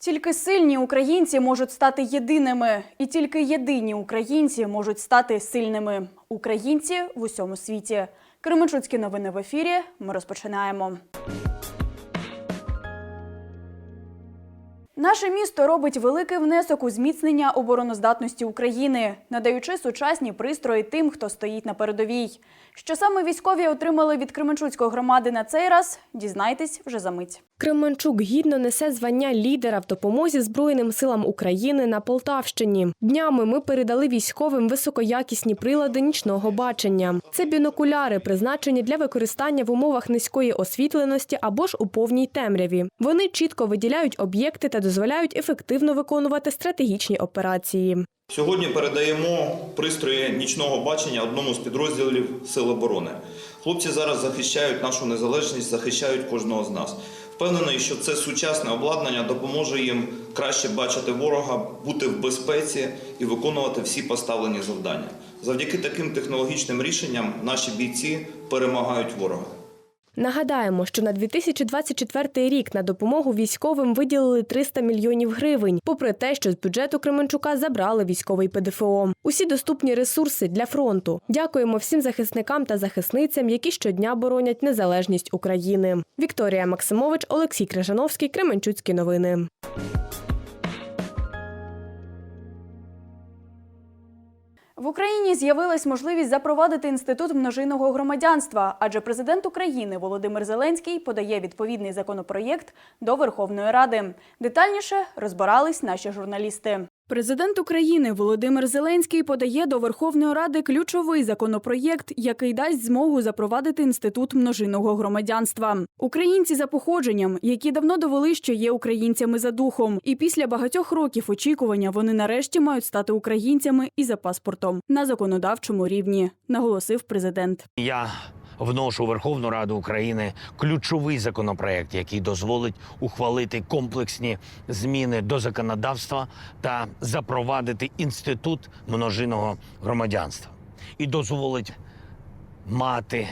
Тільки сильні українці можуть стати єдиними, і тільки єдині українці можуть стати сильними. Українці в усьому світі. Кременчуцькі новини в ефірі. Ми розпочинаємо. Наше місто робить великий внесок у зміцнення обороноздатності України, надаючи сучасні пристрої тим, хто стоїть на передовій. Що саме військові отримали від Кременчуцької громади на цей раз, дізнайтесь вже за мить. Кременчук гідно несе звання лідера в допомозі Збройним силам України на Полтавщині. Днями ми передали військовим високоякісні прилади нічного бачення. Це бінокуляри, призначені для використання в умовах низької освітленості або ж у повній темряві. Вони чітко виділяють об'єкти та дозволяють ефективно виконувати стратегічні операції. Сьогодні передаємо пристрої нічного бачення одному з підрозділів Сил оборони. Хлопці зараз захищають нашу незалежність, захищають кожного з нас. Впевнений, що це сучасне обладнання допоможе їм краще бачити ворога, бути в безпеці і виконувати всі поставлені завдання. Завдяки таким технологічним рішенням наші бійці перемагають ворога. Нагадаємо, що на 2024 рік на допомогу військовим виділили 300 мільйонів гривень, попри те, що з бюджету Кременчука забрали військовий ПДФО. Усі доступні ресурси для фронту. Дякуємо всім захисникам та захисницям, які щодня боронять незалежність України. Вікторія Максимович, Олексій Крижановський, Кременчуцькі новини. В Україні з'явилась можливість запровадити інститут множинного громадянства, адже президент України Володимир Зеленський подає відповідний законопроєкт до Верховної Ради. Детальніше розбирались наші журналісти. Президент України Володимир Зеленський подає до Верховної Ради ключовий законопроєкт, який дасть змогу запровадити інститут множинного громадянства. Українці за походженням, які давно довели, що є українцями за духом, і після багатьох років очікування вони нарешті мають стати українцями і за паспортом на законодавчому рівні, наголосив президент. Я вношу Верховну Раду України ключовий законопроект, який дозволить ухвалити комплексні зміни до законодавства та запровадити інститут множинного громадянства і дозволить мати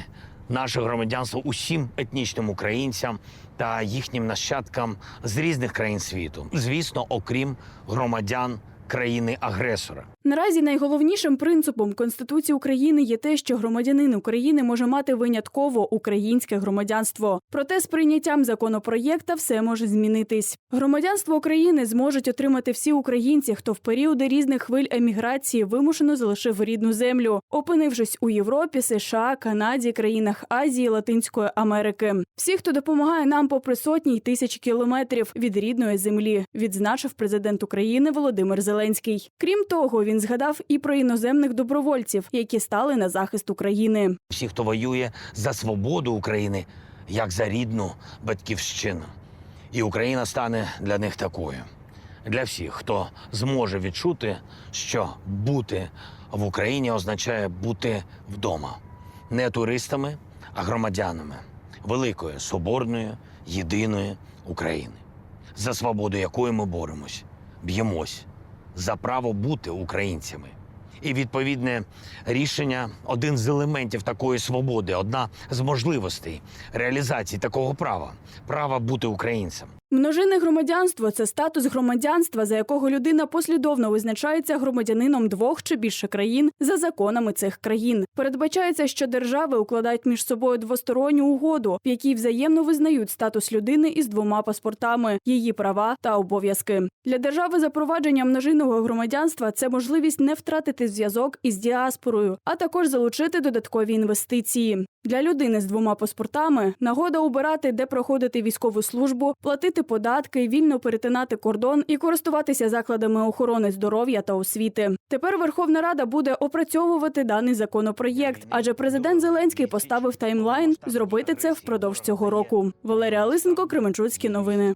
наше громадянство усім етнічним українцям та їхнім нащадкам з різних країн світу, звісно, окрім громадян країни-агресора. Наразі найголовнішим принципом Конституції України є те, що громадянин України може мати винятково українське громадянство. Проте з прийняттям законопроєкта все може змінитись. Громадянство України зможуть отримати всі українці, хто в періоди різних хвиль еміграції вимушено залишив рідну землю, опинившись у Європі, США, Канаді, країнах Азії, Латинської Америки. Всі, хто допомагає нам попри сотні й тисячі кілометрів від рідної землі, відзначив президент України Володимир Зеленський. Крім того, він згадав і про іноземних добровольців, які стали на захист України. всі, хто воює за свободу України, як за рідну батьківщину. І Україна стане для них такою. Для всіх, хто зможе відчути, що бути в Україні означає бути вдома, не туристами, а громадянами великої, соборної, єдиної України, за свободу якої ми боремось, б'ємось, за право бути українцями. І відповідне рішення один з елементів такої свободи, одна з можливостей реалізації такого права права бути українцем. Множинне громадянство це статус громадянства, за якого людина послідовно визначається громадянином двох чи більше країн за законами цих країн. Передбачається, що держави укладають між собою двосторонню угоду, в якій взаємно визнають статус людини із двома паспортами, її права та обов'язки. Для держави запровадження множинного громадянства це можливість не втратити зв'язок із діаспорою, а також залучити додаткові інвестиції. Для людини з двома паспортами нагода обирати, де проходити військову службу, платити податки, вільно перетинати кордон і користуватися закладами охорони здоров'я та освіти. Тепер Верховна Рада буде опрацьовувати даний законопроєкт, адже президент Зеленський поставив таймлайн зробити це впродовж цього року. Валерія Лисенко, Кременчуцькі новини.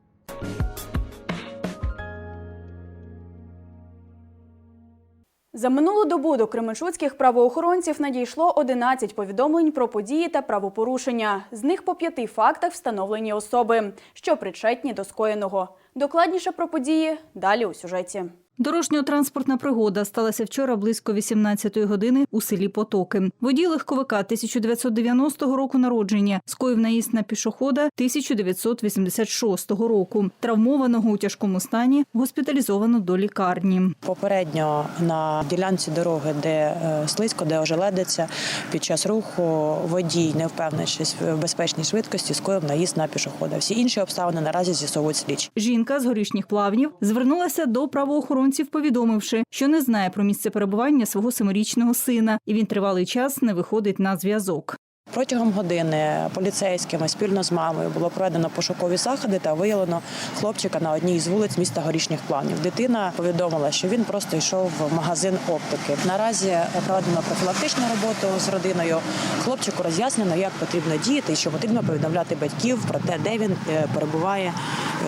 За минулу добу до кременчуцьких правоохоронців надійшло 11 повідомлень про події та правопорушення. З них по п'яти фактах встановлені особи, що причетні до скоєного. Докладніше про події далі у сюжеті. Дорожньо-транспортна пригода сталася вчора близько 18-ї години у селі Потоки. Водій легковика 1990 року народження скоїв наїзд на пішохода 1986 року. Травмованого у тяжкому стані госпіталізовано до лікарні. Попередньо на ділянці дороги, де е, слизько, де ожеледиться, під час руху водій, не впевнившись в безпечній швидкості, скоїв наїзд на пішохода. Всі інші обставини наразі з'ясовують слідчі. Жінка з горішніх плавнів звернулася до правоохоронців, повідомивши, що не знає про місце перебування свого семирічного сина, і він тривалий час не виходить на зв'язок. Протягом години поліцейськими спільно з мамою було проведено пошукові заходи та виявлено хлопчика на одній із вулиць міста Горішніх Плавнів. Дитина повідомила, що він просто йшов в магазин оптики. Наразі проведено профілактичну роботу з родиною. Хлопчику роз'яснено, як потрібно діяти і що потрібно повідомляти батьків про те, де він е, перебуває,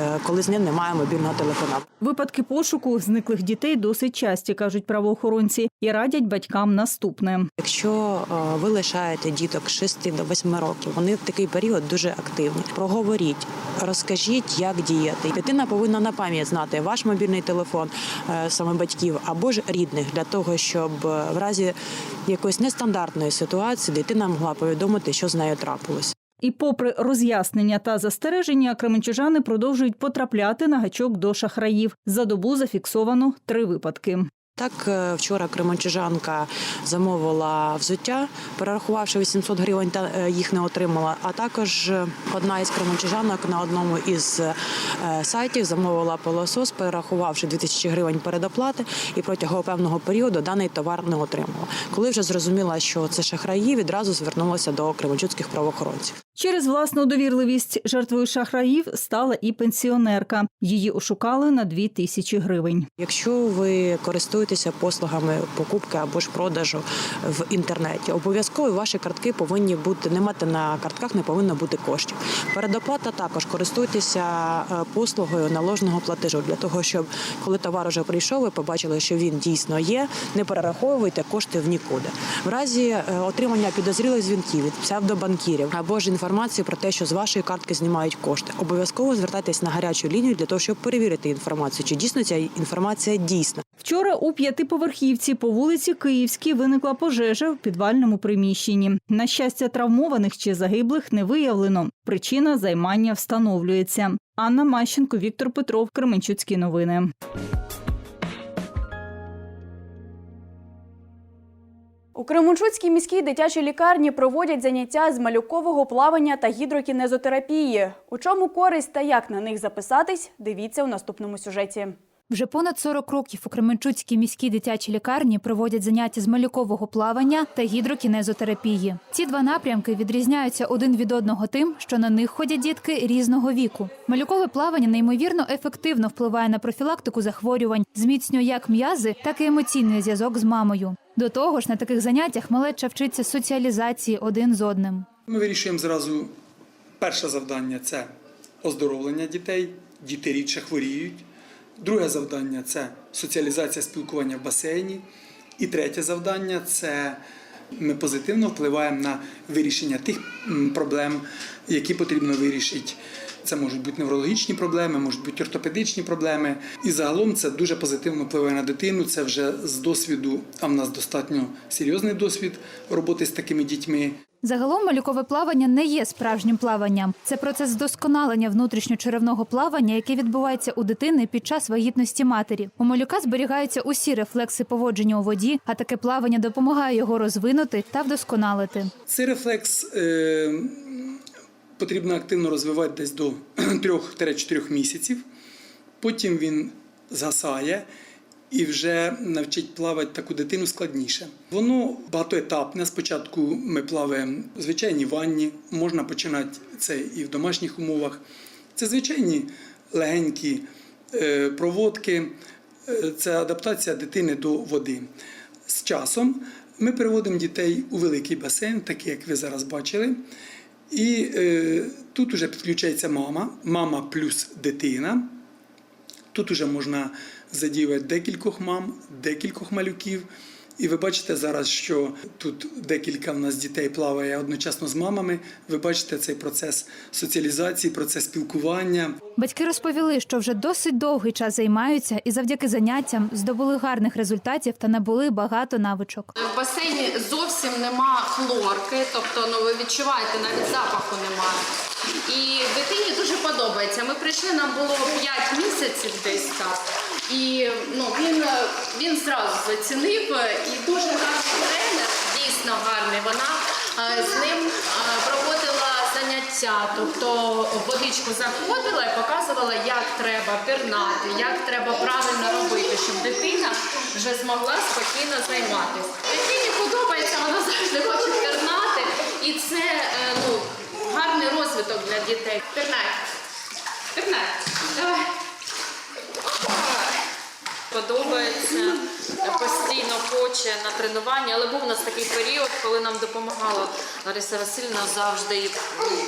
е, коли з ним немає мобільного телефона. Випадки пошуку зниклих дітей досить часті, кажуть правоохоронці, і радять батькам наступне. Якщо е, ви лишаєте діток з 6 до 8 років, вони в такий період дуже активні. Проговоріть, розкажіть, як діяти. Дитина повинна на пам'ять знати ваш мобільний телефон е, саме батьків або ж рідних для того, щоб е, в разі якоїсь нестандартної ситуації дитина могла повідомити, що з нею трапилось. І, попри роз'яснення та застереження, кременчужани продовжують потрапляти на гачок до шахраїв. За добу зафіксовано три випадки. Так, е, вчора кременчужанка замовила взуття, перерахувавши 800 гривень, та е, їх не отримала. А також е, одна із кременчужанок на одному із сайтів замовила пилосос, перерахувавши 2000 гривень передоплати, і протягом певного періоду даний товар не отримала. Коли вже зрозуміла, що це шахраї, відразу звернулася до кременчуцьких правоохоронців. Через власну довірливість жертвою шахраїв стала і пенсіонерка. Її ошукали на дві тисячі гривень. Якщо ви користуєтеся послугами покупки або ж продажу в інтернеті, обов'язково ваші картки повинні бути не мати на картках, не повинно бути коштів. Передоплата також користуйтеся е, послугою наложеного платежу для того, щоб коли товар уже прийшов, ви побачили, що він дійсно є. Не перераховуйте кошти в нікуди. В разі е, отримання підозрілих дзвінків від псевдобанкірів або ж інформації про те, що з вашої картки знімають кошти, обов'язково звертайтесь на гарячу лінію для того, щоб перевірити інформацію, чи дійсно ця інформація дійсна. Вчора у п'ятиповерхівці по вулиці Київській виникла пожежа в підвальному приміщенні. На щастя, травмованих чи загиблих не виявлено. Причина займання встановлюється. Анна Мащенко, Віктор Петров, Кременчуцькі новини. У Кременчуцькій міській дитячій лікарні проводять заняття з малюкового плавання та гідрокінезотерапії. У чому користь та як на них записатись, дивіться у наступному сюжеті. Вже понад 40 років у Кременчуцькій міській дитячій лікарні проводять заняття з малюкового плавання та гідрокінезотерапії. Ці два напрямки відрізняються один від одного тим, що на них ходять дітки різного віку. Малюкове плавання неймовірно ефективно впливає на профілактику захворювань, зміцнює як м'язи, так і емоційний зв'язок з мамою. До того ж, на таких заняттях малеча вчиться соціалізації один з одним. Ми вирішуємо зразу перше завдання це оздоровлення дітей, діти рідше хворіють. Друге завдання це соціалізація спілкування в басейні. І третє завдання це ми позитивно впливаємо на вирішення тих проблем, які потрібно вирішити. Це можуть бути неврологічні проблеми, можуть бути ортопедичні проблеми. І загалом це дуже позитивно впливає на дитину. Це вже з досвіду, а в нас достатньо серйозний досвід роботи з такими дітьми. Загалом малюкове плавання не є справжнім плаванням. Це процес здосконалення внутрішньочеревного плавання, яке відбувається у дитини під час вагітності матері. У малюка зберігаються усі рефлекси поводження у воді, а таке плавання допомагає його розвинути та вдосконалити. Цей рефлекс е, потрібно активно розвивати десь до 3-4 місяців. Потім він згасає і вже навчить плавати таку дитину складніше. Воно багатоетапне. Спочатку ми плаваємо в звичайній ванні, можна починати це і в домашніх умовах. Це звичайні легенькі е, проводки, Е, це адаптація дитини до води. З часом ми переводимо дітей у великий басейн, такий, як ви зараз бачили. І е, тут вже підключається мама, мама плюс дитина. Тут вже можна задіювати декількох мам, декількох малюків. І ви бачите зараз, що тут декілька в нас дітей плаває одночасно з мамами. Ви бачите цей процес соціалізації, процес спілкування. Батьки розповіли, що вже досить довгий час займаються і завдяки заняттям здобули гарних результатів та набули багато навичок. В басейні зовсім нема хлорки, тобто ну ви відчуваєте, навіть запаху немає. І дитині дуже подобається. Ми прийшли, нам було 5 місяців десь так. І ну він, він зразу зацінив е, і дуже гарний тренер, дійсно гарний. Вона е, з ним е, проводила заняття, тобто в водичку заходила і показувала, як треба пірнати, як треба правильно робити, щоб дитина вже змогла спокійно займатися. Дитині подобається, вона завжди хоче пірнати, і це ну, гарний розвиток для дітей. Пірнай. Пірнай. Давай. Подобається, постійно хоче на тренування, але був у нас такий період, коли нам допомагала Лариса Васильівна завжди,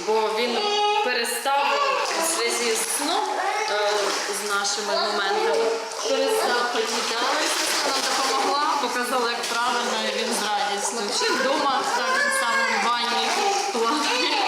бо він перестав у зв'язі з сном е, з нашими моментами. Перестав ходити, але нам допомогла, показала, як правильно, і він з радістю. Ще вдома так само в бані плаває.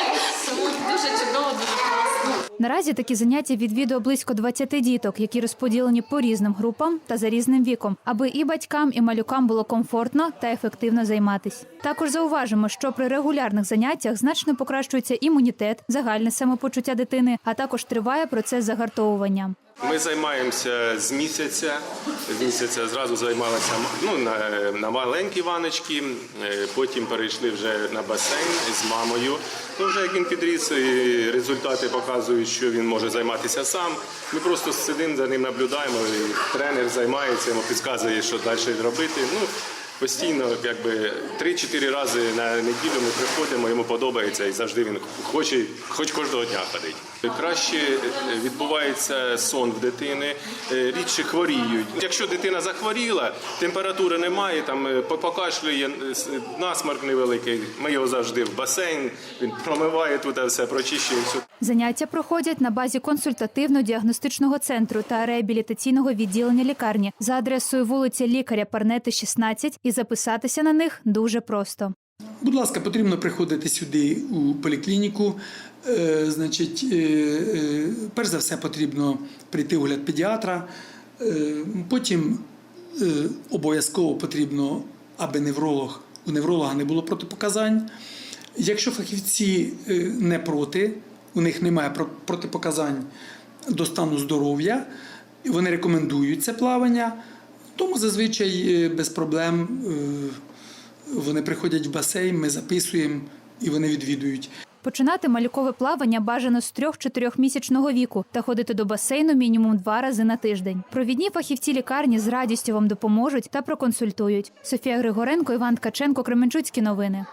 Дуже чудово, дуже класно. Наразі такі заняття відвідує близько 20 діток, які розподілені по різним групам та за різним віком, аби і батькам, і малюкам було комфортно та ефективно займатись. Також зауважимо, що при регулярних заняттях значно покращується імунітет, загальне самопочуття дитини, а також триває процес загартовування. Ми займаємося з місяця. З місяця зразу займалися ну, на, на маленькі ваночки, е, потім перейшли вже на басейн з мамою. Ну, вже як він підріс, і результати показують, що він може займатися сам. Ми просто сидимо за ним, наблюдаємо. І тренер займається, йому підказує, що далі робити. Ну, Постійно, якби 3-4 рази на неділю ми приходимо, йому подобається і завжди він хоче, хоч кожного дня ходить. Краще е, відбувається сон в дитини, е, рідше хворіють. Якщо дитина захворіла, температури немає, там е, по- покашлює, насморк невеликий. Ми його завжди в басейн, він промиває тут все, прочищує все. Заняття проходять на базі консультативно-діагностичного центру та реабілітаційного відділення лікарні за адресою вулиця Лікаря Парнети, 16, і записатися на них дуже просто. Будь ласка, потрібно приходити сюди у поліклініку. Е, значить, е, е, перш за все потрібно прийти огляд педіатра. Потім обов'язково потрібно, аби невролог, у невролога не було протипоказань. Якщо фахівці не проти, у них немає протипоказань до стану здоров'я, вони рекомендують це плавання, тому зазвичай е, без проблем. е, вони приходять в басейн, ми записуємо і вони відвідують. Починати малюкове плавання бажано з 3-4 місячного віку та ходити до басейну мінімум два рази на тиждень. Провідні фахівці лікарні з радістю вам допоможуть та проконсультують. Софія Григоренко, Іван Ткаченко, Кременчуцькі новини.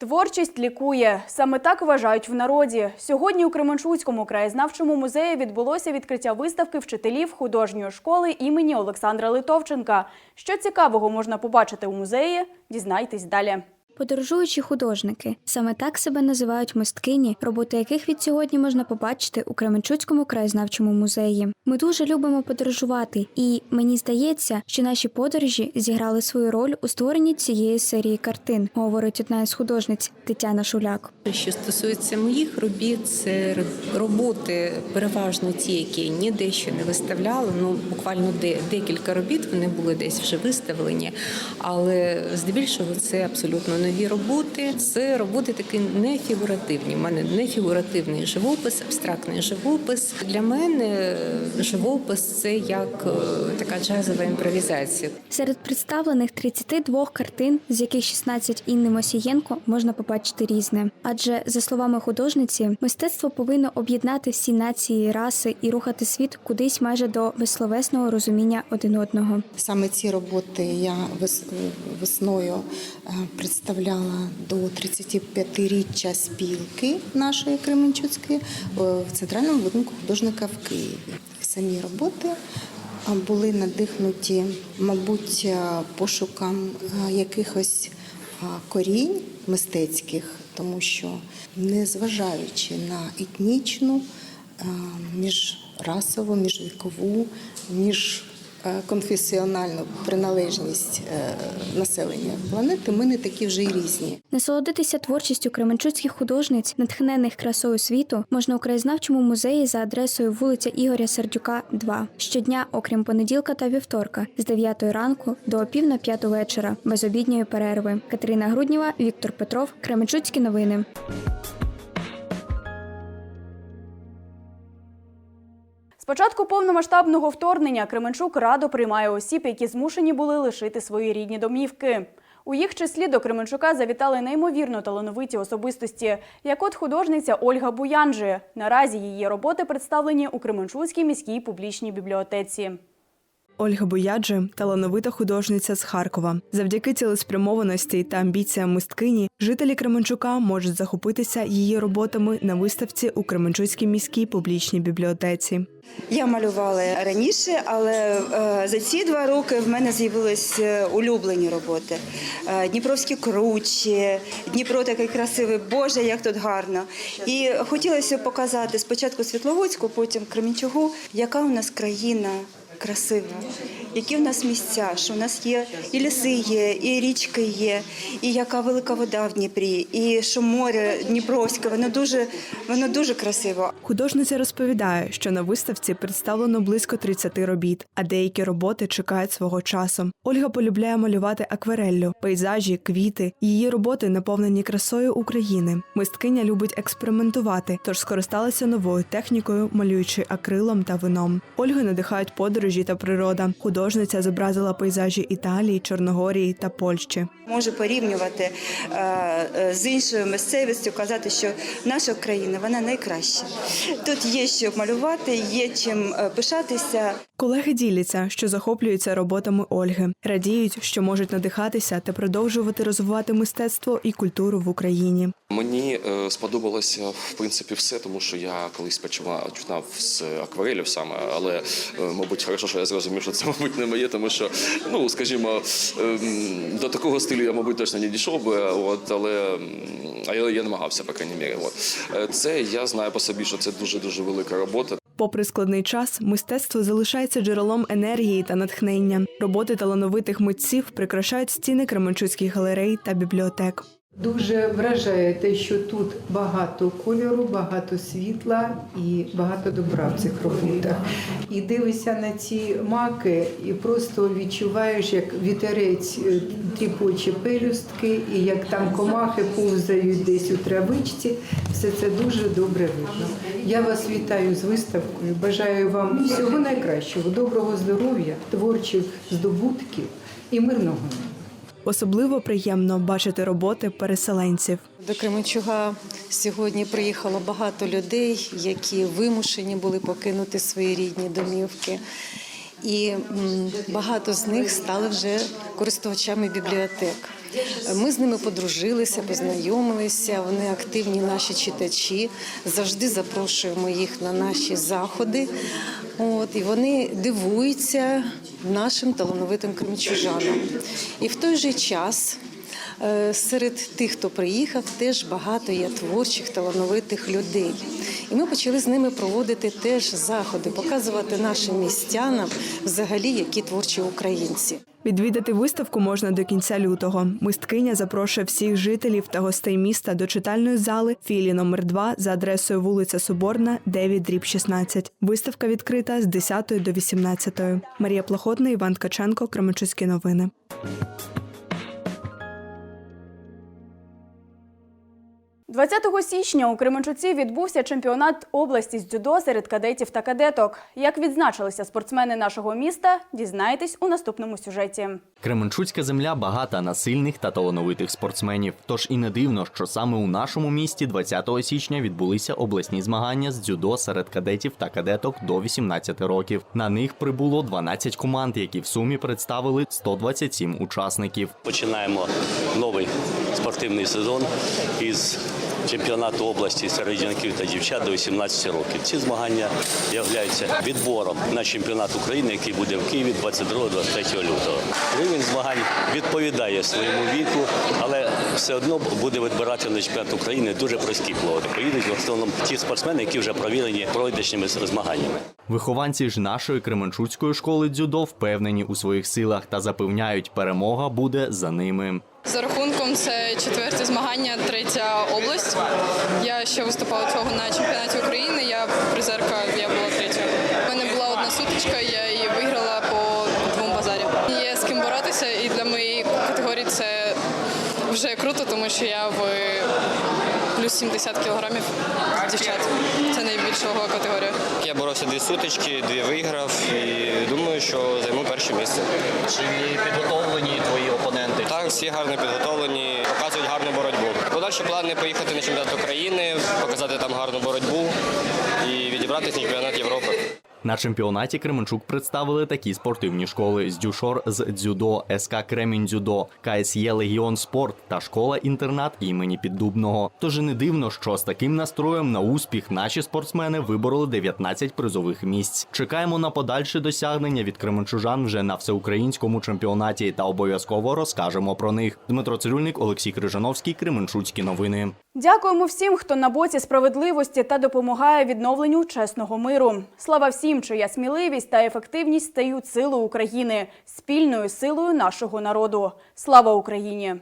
Творчість лікує. Саме так вважають в народі. Сьогодні у Кременчуцькому краєзнавчому музеї відбулося відкриття виставки вчителів художньої школи імені Олександра Литовченка. Що цікавого можна побачити у музеї? Дізнайтесь далі. Подорожуючі художники саме так себе називають мисткині, роботи яких від сьогодні можна побачити у Кременчуцькому краєзнавчому музеї. Ми дуже любимо подорожувати, і мені здається, що наші подорожі зіграли свою роль у створенні цієї серії картин, говорить одна із художниць Тетяна Шуляк. Що стосується моїх робіт, це роботи переважно ті, які ніде ще не виставляли. Ну буквально де декілька робіт вони були десь вже виставлені, але здебільшого це абсолютно нові роботи. Це роботи такі не фігуративні. У мене не фігуративний живопис, абстрактний живопис. Для мене живопис це як е, така джазова імпровізація. Серед представлених 32 картин, з яких 16 Інни Мосієнко, можна побачити різне. Адже, за словами художниці, мистецтво повинно об'єднати всі нації, раси і рухати світ кудись майже до безсловесного розуміння один одного. Саме ці роботи я вес- весною е, представляла до 35-річчя спілки нашої Кременчуцької е, в центральному будинку художника в Києві. Самі роботи були надихнуті, мабуть, е, пошуком е, якихось корінь мистецьких, тому що незважаючи на етнічну міжрасову, міжвікову, міжконфесіональну приналежність е, населення планети, ми не такі вже й різні. Насолодитися творчістю кременчуцьких художниць, натхнених красою світу, можна у краєзнавчому музеї за адресою вулиця Ігоря Сердюка, 2. Щодня, окрім понеділка та вівторка, з 9 ранку до опів на п'яту вечора, без обідньої перерви. Катерина Грудніва, Віктор Петров, Кременчуцькі новини. Початку повномасштабного вторгнення Кременчук радо приймає осіб, які змушені були лишити свої рідні домівки. У їх числі до Кременчука завітали неймовірно талановиті особистості, як от художниця Ольга Буянжи. Наразі її роботи представлені у Кременчуцькій міській публічній бібліотеці. Ольга Бояджи талановита художниця з Харкова. Завдяки цілеспрямованості та амбіціям мисткині жителі Кременчука можуть захопитися її роботами на виставці у Кременчуцькій міській публічній бібліотеці. Я малювала раніше, але е, за ці два роки в мене з'явились е, улюблені роботи. Е, Дніпровські кручі, Дніпро такий красивий, Боже, як тут гарно. І хотілося показати спочатку Світловодську, потім Кременчугу, яка у нас країна красива, які в нас місця, що в нас є і ліси є, і річки є, і яка велика вода в Дніпрі, і що море Дніпровське, воно дуже, воно дуже красиво. Художниця розповідає, що на виставці представлено близько 30 робіт, а деякі роботи чекають свого часу. Ольга полюбляє малювати аквареллю, пейзажі, квіти. Її роботи наповнені красою України. Мисткиня любить експериментувати, тож скористалася новою технікою, малюючи акрилом та вином. Ольгу надихають подорожі та природа. Художниця зобразила пейзажі Італії, Чорногорії та Польщі. Можу порівнювати е, е, з іншою місцевістю, казати, що наша країна вона найкраща. Тут є що малювати, є чим е, пишатися. Колеги діляться, що захоплюються роботами Ольги, радіють, що можуть надихатися та продовжувати розвивати мистецтво і культуру в Україні. Мені е, сподобалося в принципі все, тому що я колись починав з акварелів саме, але е, мабуть, хорошо, що я зрозумів, що це мабуть не моє, тому що ну скажімо, ем, до такого стилю я, мабуть, точно не дійшов би. От але а я, я намагався, по крайній мірі. От Е, це я знаю по собі, що це дуже дуже велика робота. Попри складний час, мистецтво залишається джерелом енергії та натхнення. Роботи талановитих митців прикрашають стіни Кременчуцьких галерей та бібліотек. Дуже вражає те, що тут багато кольору, багато світла і багато добра в цих роботах. І дивишся на ці маки, і просто відчуваєш, як вітерець е, тріпоче пелюстки, і як там комахи повзають десь у травичці. Все це дуже добре видно. Я вас вітаю з виставкою. Бажаю вам всього найкращого, доброго здоров'я, творчих здобутків і мирного неба. Особливо приємно бачити роботи переселенців. До Кременчуга сьогодні приїхало багато людей, які вимушені були покинути свої рідні домівки. І багато з них стали вже користувачами бібліотек. Ми з ними подружилися, познайомилися. Вони активні наші читачі. Завжди запрошуємо їх на наші заходи. От і вони дивуються нашим талановитим кремчужанам. І в той же час. Е, Серед тих, хто приїхав, теж багато є творчих талановитих людей. І ми почали з ними проводити теж заходи, показувати нашим містянам взагалі, які творчі українці. Відвідати виставку можна до кінця лютого. Мисткиня запрошує всіх жителів та гостей міста до читальної зали філії номер 2 за адресою вулиця Соборна, 9, дріб 16. Виставка відкрита з 10 до 18. Марія Плохотна, Іван Ткаченко, Кременчуцькі новини. – 20 січня у Кременчуці відбувся чемпіонат області з дзюдо серед кадетів та кадеток. Як відзначилися спортсмени нашого міста, дізнаєтесь у наступному сюжеті. Кременчуцька земля багата на сильних та талановитих спортсменів. Тож і не дивно, що саме у нашому місті 20 січня відбулися обласні змагання з дзюдо серед кадетів та кадеток до 18 років. На них прибуло 12 команд, які в сумі представили 127 учасників. Починаємо новий спортивний сезон із чемпіонату області серед жінків та дівчат до 18 років. Ці змагання являються відбором на чемпіонат України, який буде в Києві 22-23 лютого. Рівень змагань відповідає своєму віку, але все одно буде відбирати на чемпіонат України дуже прості плоди. Поїдуть в основному ті спортсмени, які вже провірені пройдешніми змаганнями. Вихованці ж нашої Кременчуцької школи дзюдо впевнені у своїх силах та запевняють, перемога буде за ними. За рахунком це четверте змагання, третя область. Я ще виступала цього на чемпіонаті України. Я призерка, я була третя. У мене була одна сутичка, я її виграла по двом базарям. Є з ким боротися, і для моєї категорії це вже круто, тому що я в плюс 70 кілограмів дівчат. Це категорію? Я боровся дві сутички, дві виграв і думаю, що займу перше місце. Чи підготовлені твої опоненти? Так, всі гарно підготовлені, показують гарну боротьбу. Подальші плани поїхати на чемпіонат України, показати там гарну боротьбу і відібратися на чемпіонат Європи. На чемпіонаті Кременчук представили такі спортивні школи з дюшор з дзюдо, СК Кремінь дзюдо, КСЄ Легіон Спорт та школа-інтернат імені Піддубного. Тож не дивно, що з таким настроєм на успіх наші спортсмени вибороли 19 призових місць. Чекаємо на подальші досягнення від кременчужан вже на всеукраїнському чемпіонаті та обов'язково розкажемо про них. Дмитро Цирюльник, Олексій Крижановський, Кременчуцькі новини. Дякуємо всім, хто на боці справедливості та допомагає відновленню чесного миру. Слава всім, чия сміливість та ефективність стають силою України, спільною силою нашого народу. Слава Україні!